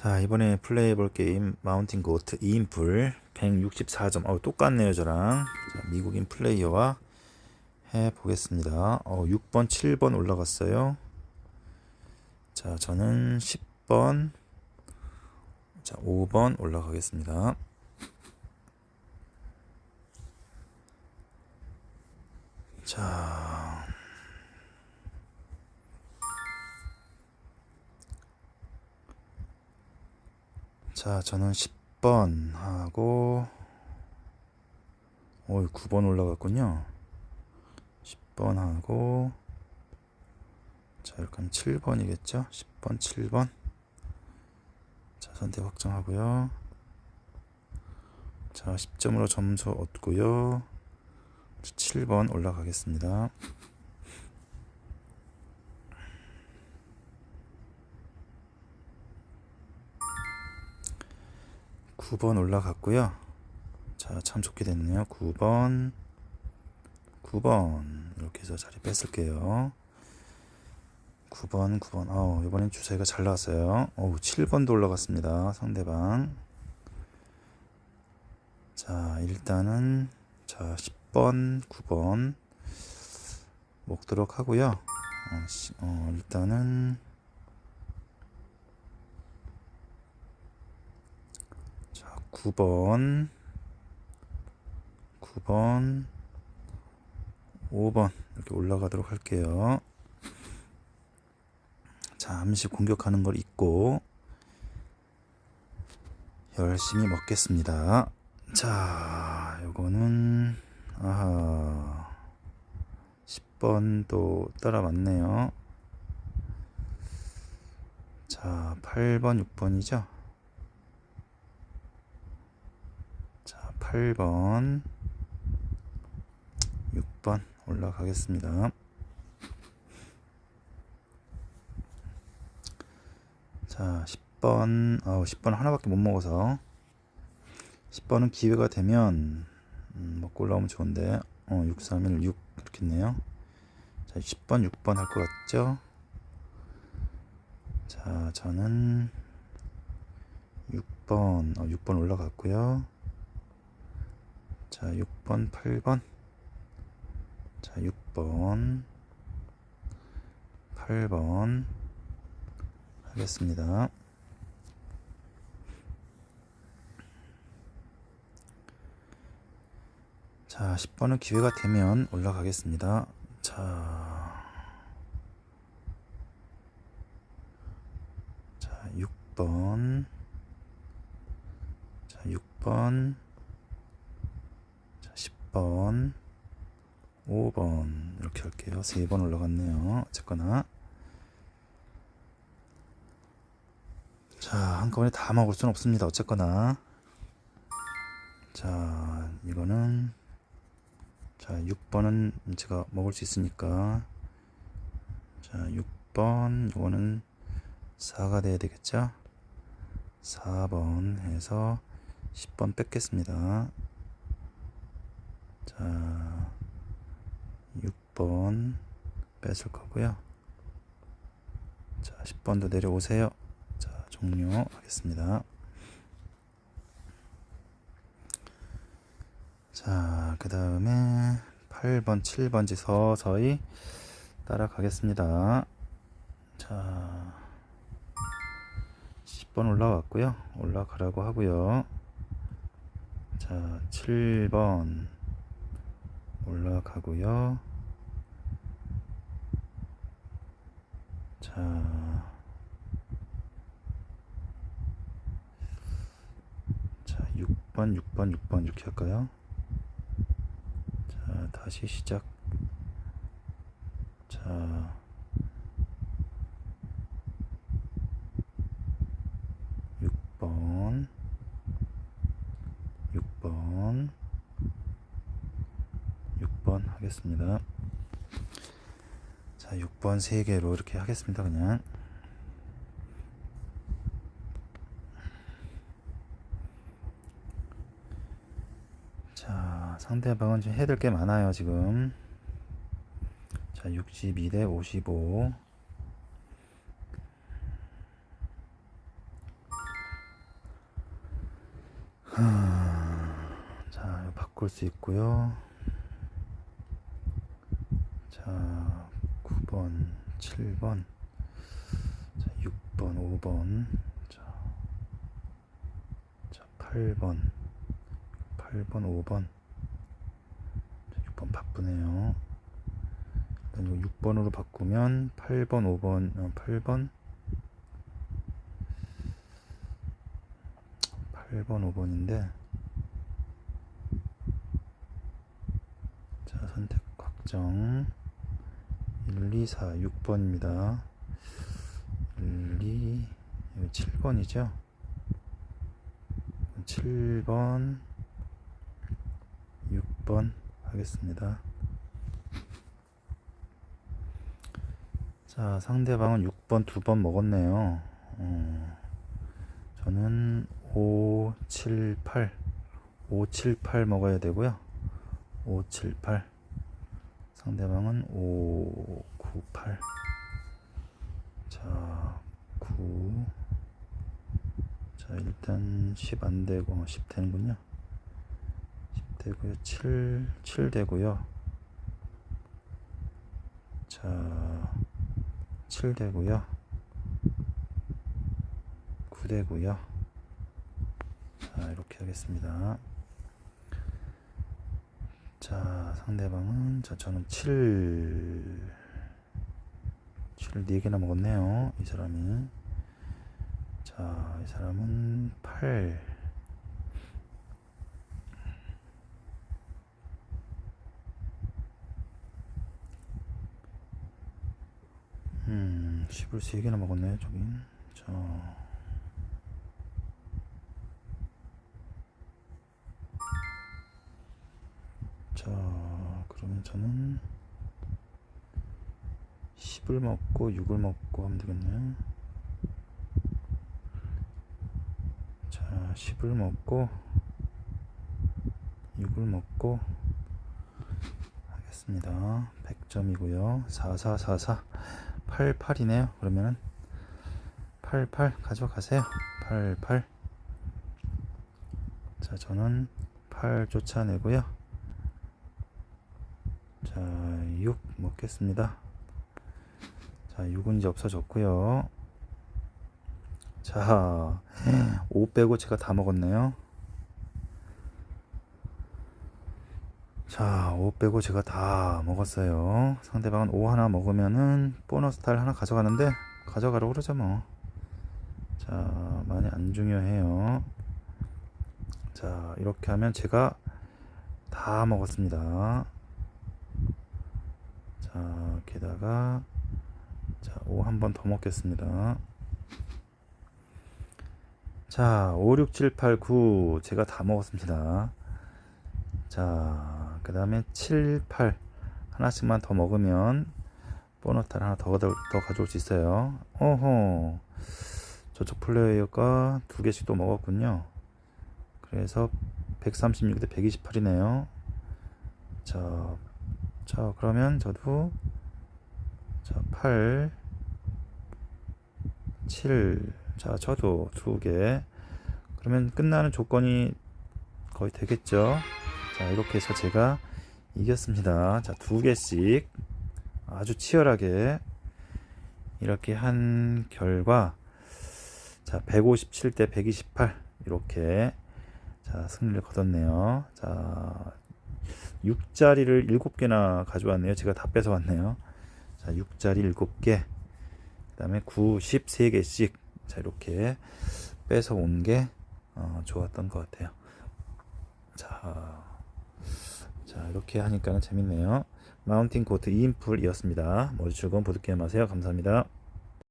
자, 이번에 플레이해볼 게임 마운틴 고트 2인풀 164점. 어, 똑같네요, 저랑. 자, 미국인 플레이어와 해보겠습니다. 어, 6번, 7번 올라갔어요. 자, 저는 10번, 자, 5번 올라가겠습니다. 자, 자, 저는 10번 하고, 오, 9번 올라갔군요. 10번 하고, 자, 하면 7번이겠죠? 10번, 7번. 자, 선택 확정하고요. 자, 10점으로 점수 얻고요. 7번 올라가겠습니다. 구번 올라갔고요. 자, 참 좋게 됐네요. 9번, 9번 이렇게 해서 자리 뺏을게요. 9번, 9번. 어, 이번엔 주사위가 잘 나왔어요. 어, 7번도 올라갔습니다. 상대방. 자, 일단은 자, 10번, 9번 먹도록 하고요. 어, 시- 어, 일단은 자, 9번 9번 5번 이렇게 올라가도록 할게요. 잠시 공격하는 걸 잊고 열심히 먹겠습니다. 자, 요거는 아하 10번 또 따라 맞네요. 자, 8번, 6번이죠. 자, 8번, 6번 올라가겠습니다. 자, 10번, 아, 10번 하나밖에 못 먹어서 10번은 기회가 되면 음, 먹고 올라오면 좋은데 어, 6, 3, 1, 6 이렇게 있네요. 자, 10번, 6번 할 것 같죠? 자, 저는 6번, 어, 6번 올라갔고요. 자, 6번, 8번. 자, 6번, 8번 하겠습니다. 자, 10번은 기회가 되면 올라가겠습니다. 자, 자, 6번, 자, 6번, 자, 10번, 5번 이렇게 할게요. 3번 올라갔네요. 어쨌거나 자, 한꺼번에 다 먹을 순 없습니다. 어쨌거나 자, 이거는 자, 6번은 제가 먹을 수 있으니까 자, 6번 이거는 4가 돼야 되겠죠? 4번 해서 10번 뺏겠습니다. 자, 6번 뺏을 거고요. 자, 10번도 내려오세요. 자, 종료하겠습니다. 자, 그 다음에 8번, 7번지 서서히 따라가겠습니다. 자, 10번 올라왔고요. 올라가라고 하고요. 자, 7번 올라가고요. 자, 자, 6번, 6번, 6번 이렇게 할까요? 자, 다시 시작. 자, 육번 6번, 6번 하겠습니다. 자, 6번 3개로 이렇게 하겠습니다, 그냥. 자, 상대방은 지금 해야 될 게 많아요, 지금. 자, 62 대 55. 자, 바꿀 수 있고요. 자, 9번, 7번, 자, 6번, 5번, 자, 자 8번, 8번, 5번, 자, 6번 바쁘네요. 일단 이거 6번으로 바꾸면 8번, 5번, 어, 8번, 8번, 5번인데 자 선택 확정 1, 2, 4, 6번입니다. 1, 2, 여기 7번이죠? 7번 6번 하겠습니다. 자 상대방은 6번 두 번 먹었네요. 어, 저는 5, 7, 8 5, 7, 8 먹어야 되고요. 5, 7, 8 상대방은 5, 9, 8 자, 9 자, 일단 10 안 되고 10 되는군요. 10 되고요. 7, 7 되고요. 자, 7 되고요. 9 되고요. 자, 이렇게 하겠습니다 자, 상대방은, 자, 저는 7, 7을 4개나 먹었네요. 이 사람이. 자, 이 사람은 8. 음, 10을 3개나 먹었네요, 저긴. 자. 자, 그러면 저는 10을 먹고 6을 먹고 하면 되겠네요. 자, 10을 먹고 6을 먹고 하겠습니다. 100점이고요. 4444 88이네요. 그러면은 88 가져가세요. 88 자, 저는 8 쫓아내고요. 자, 6 먹겠습니다. 자, 6은 이제 없어졌고요. 자, 5 빼고 제가 다 먹었네요. 자, 5 빼고 제가 다 먹었어요. 상대방은 5 하나 먹으면은 보너스 탈 하나 가져가는데 가져가라고 그러죠 뭐. 자, 많이 안 중요해요. 자, 이렇게 하면 제가 다 먹었습니다. 자, 게다가 자, 5 한 번 더 먹겠습니다. 자, 5, 6, 7, 8, 9 제가 다 먹었습니다. 자, 그 다음에 7, 8 하나씩만 더 먹으면 보너탈 하나 더, 더, 더 가져올 수 있어요. 어허, 저쪽 플레이어가 두 개씩 또 먹었군요. 그래서 136 대 128이네요. 자, 자, 그러면 저도 자, 8 7 자, 저도 두 개. 그러면 끝나는 조건이 거의 되겠죠. 자, 이렇게 해서 제가 이겼습니다. 자, 두 개씩 아주 치열하게 이렇게 한 결과 자, 157 대 128 이렇게 자, 승리를 거뒀네요. 자, 6자리를 7개나 가져왔네요. 제가 다 뺏어왔네요. 자, 6자리 7개. 그 다음에 9, 10, 3개씩. 자, 이렇게 뺏어온 게 어, 좋았던 것 같아요. 자, 자, 이렇게 하니까는 재밌네요. 마운틴 코트 2인풀이었습니다. 모두 즐거운 보드게임 하세요. 감사합니다.